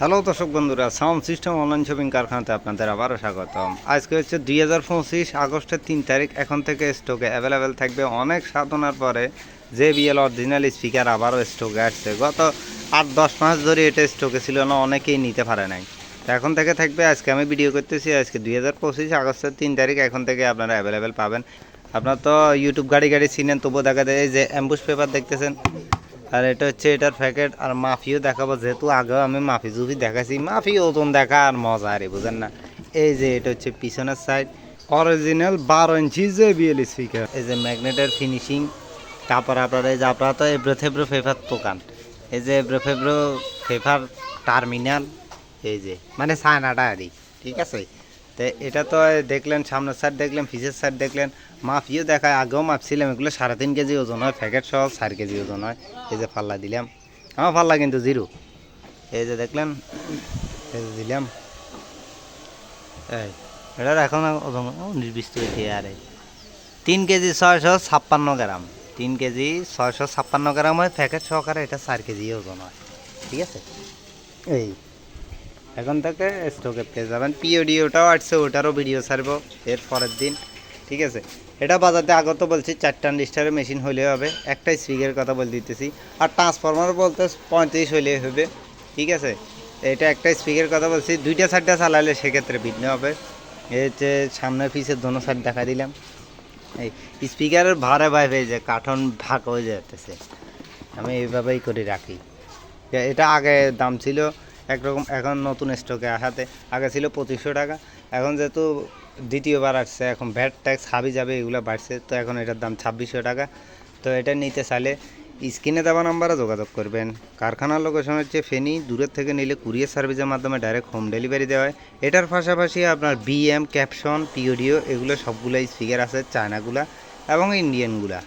Hello দর্শক বন্ধুরা sound system online shopping কারখানাতে আপনাদের আবারও স্বাগতম। আজকে হচ্ছে দুই হাজার পঁচিশ আগস্টের তিন তারিখ, এখন থেকে স্টকে অ্যাভেলেবেল থাকবে অনেক সাধনার পরে যে বিএল অরিজিনাল স্পিকার আবারও স্টকে আসছে। গত আট দশ মাস ধরে এটা স্টকে ছিল না, অনেকেই নিতে পারে নাই। তো এখন থেকে থাকবে, আজকে আমি ভিডিও করতেছি, আজকে দুই হাজার পঁচিশ আগস্টের তিন তারিখ, এখন থেকে আপনারা অ্যাভেলেবেল পাবেন। আপনার তো ইউটিউব গাড়ি গাড়ি চিনেন, তবুও দেখা যায় এই যে অ্যাম্বুস পেপার দেখতেছেন। আর এটা হচ্ছে এটার প্যাকেট। আর মাফিও দেখাবো, যেহেতু আগেও আমি মাফি জুফি দেখাইছি মাফি ওজন দেখা আর মজা আরে, বুঝেন না? এই যে এটা হচ্ছে পিছনের সাইড অরিজিনাল বারো ইঞ্চি যে বিএল স্পিকার এই যে ম্যাগনেটের ফিনিশিং তারপর আপনার এই যে আপনারা তো এব্রো থেব্রো ফেফার দোকান। এই যে এব্রো ফেব্রো ফেফার টার্মিনাল এই যে মানে সায়নাটা আর ঠিক আছে? তো এটা তো দেখলেন, সামনের সাইড দেখলেন, পিছের সাইড দেখলেন, মাফিও দেখায়, আগেও মাপছিলাম, এগুলো সাড়ে তিন কেজি ওজন হয় প্যাকেট সহ চার কেজি ওজন হয়, এই যে পাল্লা দিলাম। আমার পাল্লা কিন্তু জিরো। এই যে দেখলেন দিলাম। এই এটার এখন ওজন নির্দিষ্ট আরে। তিন কেজি ছয়শো ছাপ্পান্ন গ্রাম। তিন কেজি ছয়শো ছাপ্পান্ন গ্রাম হয় প্যাকেট সহকারে এটা চার কেজি ওজন হয়। ঠিক আছে? এই এখন থেকে স্টকে পেয়ে যাবেন। পিওডিওটাও আসছে, ওটারও ভিডিও ছাড়বো এর পরের দিন, ঠিক আছে? এটা বাজাতে আগে তো বলছি, চারটা লিস্টারের মেশিন হলে হবে, একটাই স্পিকের কথা বলে দিতেছি। আর ট্রান্সফরমার বলতে পঁয়ত্রিশ হলে হবে, ঠিক আছে? এটা একটা স্পিকের কথা বলছি, দুইটা সাইডটা চালালে সেক্ষেত্রে ভিন্ন হবে। এই হচ্ছে সামনে পিছের দোনো সাইড দেখা দিলাম। এই স্পিকারের ভাড়ে ভাই হয়ে যায় কাঠন ভাগ হয়ে যেতেছে আমি এইভাবেই করে রাখি। এটা আগে দাম ছিল একরকম এখন নতুন স্টকে আসাতে। আগে ছিল পঁচিশশো টাকা, এখন যেহেতু দ্বিতীয়বার আসছে, এখন ভ্যাট ট্যাক্স হাবি যাবে, এগুলো বাড়ছে, তো এখন এটার দাম ছাব্বিশশো টাকা। তো এটা নিতে চাইলে স্ক্রিনে দেওয়া নাম্বারে যোগাযোগ করবেন। কারখানার লোকেশন হচ্ছে ফেনি, দূরের থেকে নিলে কুরিয়ার সার্ভিসের মাধ্যমে ডাইরেক্ট হোম ডেলিভারি দেওয়া হয়। এটার পাশাপাশি আপনার বিএম ক্যাপশন পিওডিও এগুলো সবগুলো স্পিকার আছে চায়নাগুলা এবং ইন্ডিয়ানগুলা